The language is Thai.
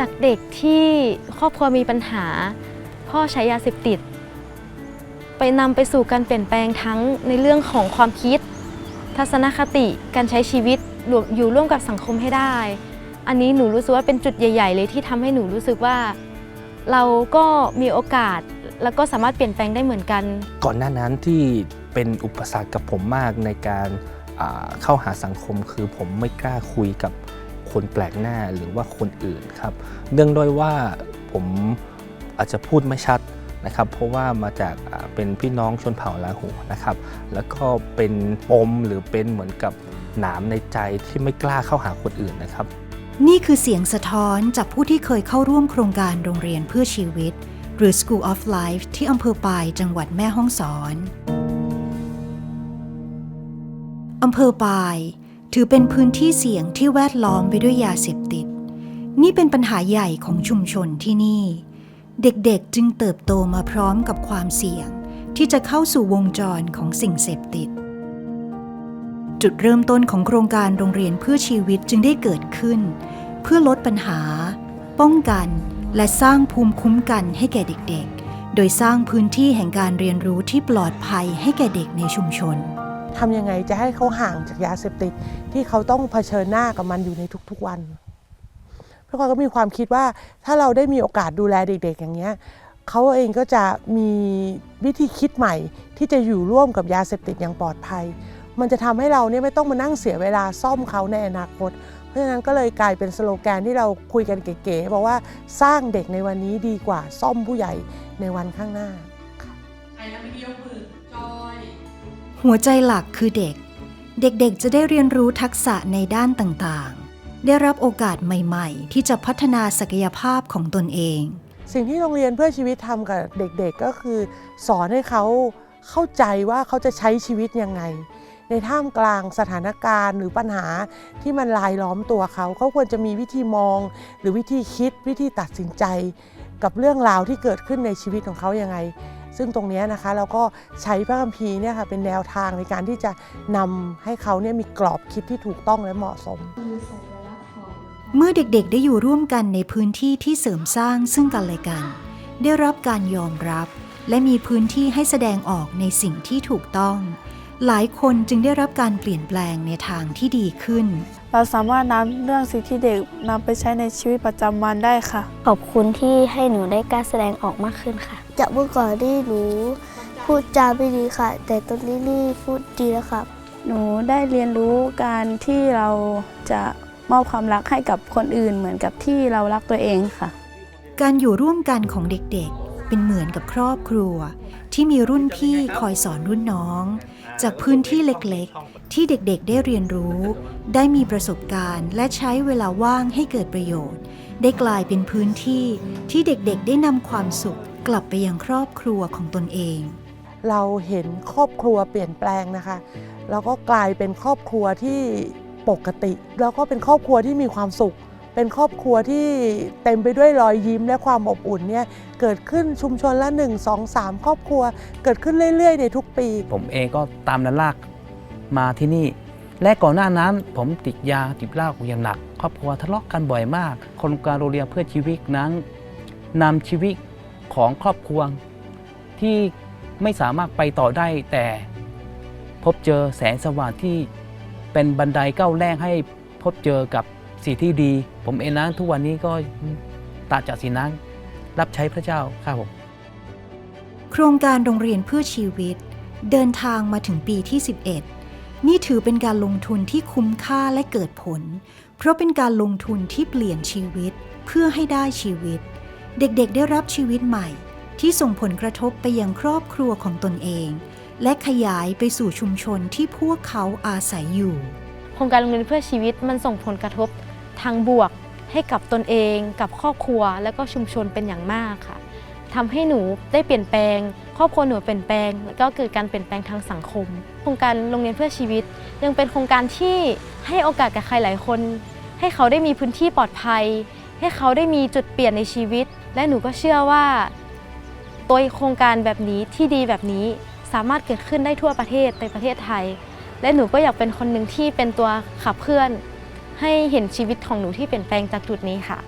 จากเด็กที่ครอบครัวมีปัญหา พ่อใช้ยาเสพติด ไปนำไปสู่การเปลี่ยนแปลงทั้งในเรื่องของความคิด ทัศนคติการใช้ชีวิตอยู่ร่วมกับสังคมให้ได้ อันนี้หนูรู้สึกว่าเป็นจุดใหญ่ ๆ เลยที่ทำให้หนูรู้สึกว่า เราก็มีโอกาสแล้วก็สามารถเปลี่ยนแปลงได้เหมือนกัน ก่อนหน้านั้นที่เป็นอุปสรรคกับผมมากในการเข้าหาสังคมคือผมไม่กล้าคุยกับ คนแปลกหน้าหรือว่าคนอื่นครับเนื่องด้วยว่าผมอาจจะพูดไม่ชัดนะครับ เพราะว่ามาจากเป็นพี่น้องชนเผ่าลาหูนะครับ แล้วก็เป็นปมหรือเป็นเหมือนกับหนามในใจที่ไม่กล้าเข้าหาคนอื่นนะครับ นี่คือเสียงสะท้อนจากผู้ที่เคยเข้าร่วมโครงการโรงเรียนเพื่อชีวิต หรือ School of Life ที่อำเภอปายจังหวัดแม่ฮ่องสอนอำเภอปาย ถือเป็นพื้นที่เสี่ยงที่แวดล้อมไปด้วยยาเสพติด นี่เป็นปัญหาใหญ่ของชุมชนที่นี่ เด็กๆจึงเติบโตมาพร้อมกับความเสี่ยง ที่จะเข้าสู่วงจรของสิ่งเสพติด จุดเริ่มต้นของโครงการโรงเรียนเพื่อชีวิตจึงได้เกิดขึ้น เพื่อลดปัญหา ป้องกัน และสร้างภูมิคุ้มกันให้แก่เด็กๆ โดยสร้างพื้นที่แห่งการเรียนรู้ที่ปลอดภัยให้แก่เด็กในชุมชน ทำยังไงจะให้เขาห่างจากยาเสพติด ที่เขาต้องเผชิญหน้ากับมันอยู่ในทุกๆวันพี่กอยก็มีความคิดว่าถ้าเราได้มีโอกาสดูแลเด็ก ๆ อย่างเงี้ยเขาเองก็จะมีวิธีคิดใหม่ที่จะอยู่ร่วมกับยาเสพติดอย่างปลอดภัย มันจะทำให้เราเนี่ยไม่ต้องมานั่งเสียเวลาซ่อมเขาในอนาคต เพราะฉะนั้นก็เลยกลายเป็นสโลแกนที่เราคุยกันเก๋ๆบอกว่าสร้างเด็กในวันนี้ดีกว่าซ่อมผู้ใหญ่ในวันข้างหน้าใครนะเมื่อกี้ยกมือจอย หัวใจหลักคือเด็ก เด็กๆ จะได้เรียนรู้ทักษะในด้านต่างๆ ได้รับโอกาสใหม่ๆ ที่จะพัฒนาศักยภาพของตนเอง สิ่งที่โรงเรียนเพื่อชีวิตทำกับเด็กๆ ก็คือ สอนให้เขาเข้าใจว่าเขาจะใช้ชีวิตยังไง ในท่ามกลางสถานการณ์หรือปัญหาที่มันลายล้อมตัวเขา เขาควรจะมีวิธีมอง หรือวิธีคิดวิธีตัดสินใจ กับเรื่องราวที่เกิดขึ้นในชีวิตของเขายังไง ซึ่งตรงนี้นะคะเราก็ใช้พระคัมภีร์เนี่ยค่ะเป็นแนวทางในการที่จะนำให้เขาเนี่ยมีกรอบคิดที่ถูกต้องและเหมาะสม เมื่อเด็กๆได้อยู่ร่วมกันในพื้นที่ที่เสริมสร้างซึ่งกันและกัน ได้รับการยอมรับ และมีพื้นที่ให้แสดงออกในสิ่งที่ถูกต้อง หลายคนจึงได้รับการเปลี่ยนแปลงในทางที่ดีขึ้น เราสามารถนำเรื่องสิ่งที่เด็กนำไปใช้ในชีวิตประจำวันได้ค่ะ ขอบคุณที่ให้หนูได้กล้าแสดงออกมากขึ้นค่ะ จากเมื่อก่อนที่หนูพูดจาไม่ดีค่ะ แต่ตอนนี้นี่พูดดีแล้วครับ หนูได้เรียนรู้การที่เราจะมอบความรักให้กับคนอื่นเหมือนกับที่เรารักตัวเองค่ะ การอยู่ร่วมกันของเด็กๆ เป็นเหมือนกับครอบครัว ที่มีรุ่นพี่คอยสอนรุ่นน้อง จากพื้นที่เล็กๆ ที่เด็กๆได้เรียนรู้ ได้มีประสบการณ์ และใช้เวลาว่างให้เกิดประโยชน์ ได้กลายเป็นพื้นที่ที่เด็กๆ ได้นำความสุขกลับไปยังครอบครัวของตนเอง เราเห็นครอบครัวเปลี่ยนแปลงนะคะ แล้วก็กลายเป็นครอบครัวที่ปกติ แล้วก็เป็นครอบครัวที่มีความสุข เป็นครอบครัวที่เต็มไปด้วยรอยยิ้มและความอบอุ่นเนี่ยเกิดขึ้นชุมชนละ 1 2 3 ครอบครัว เกิดขึ้นเรื่อยๆ ในทุกปี ผมเองก็ตามนันลากมาที่นี่ และก่อนหน้านั้น ผมติดยาติดเหล้าอย่างหนัก ครอบครัวทะเลาะกันบ่อยมากครงการโรงเรียนเพื่อชีวิตนั้นนำชีวิตของครอบครัวที่ไม่สามารถไปต่อได้แต่พบเจอแสงสว่างที่เป็นบันไดก้าวแรกให้พบเจอกับ สิ่งที่ดี ผมเองนั้นทุกวันนี้ก็ตาจากสิ่งนั้นรับใช้พระเจ้าครับผมโครงการโรงเรียนเพื่อชีวิต เดินทางมาถึงปีที่ 11 นี่ถือเป็นการลงทุนที่คุ้มค่าและเกิดผล เพราะเป็นการลงทุนที่เปลี่ยนชีวิตเพื่อให้ได้ชีวิต เด็กๆได้รับชีวิตใหม่ ที่ส่งผลกระทบไปยังครอบครัวของตนเอง และขยายไปสู่ชุมชนที่พวกเขาอาศัยอยู่ โครงการโรงเรียนเพื่อชีวิตมันส่งผลกระทบ ทางบวกให้กับตนเอง กับครอบครัว และก็ชุมชนเป็นอย่างมากค่ะทำให้หนูได้เปลี่ยนแปลง ครอบครัวหนูเปลี่ยนแปลง แล้วก็เกิดการเปลี่ยนแปลงทางสังคม โครงการโรงเรียนเพื่อชีวิต ยังเป็นโครงการที่ให้โอกาสกับใครหลายคน ให้เขาได้มีพื้นที่ปลอดภัย ให้เขาได้มีจุดเปลี่ยนในชีวิต และหนูก็เชื่อว่า ตัวโครงการแบบนี้ที่ดีแบบนี้สามารถเกิดขึ้นได้ทั่วประเทศในประเทศไทย และหนูก็อยากเป็นคนหนึ่งที่เป็นตัวขับเคลื่อน ให้เห็นชีวิตของหนูที่เปลี่ยนแปลงจากจุดนี้ค่ะ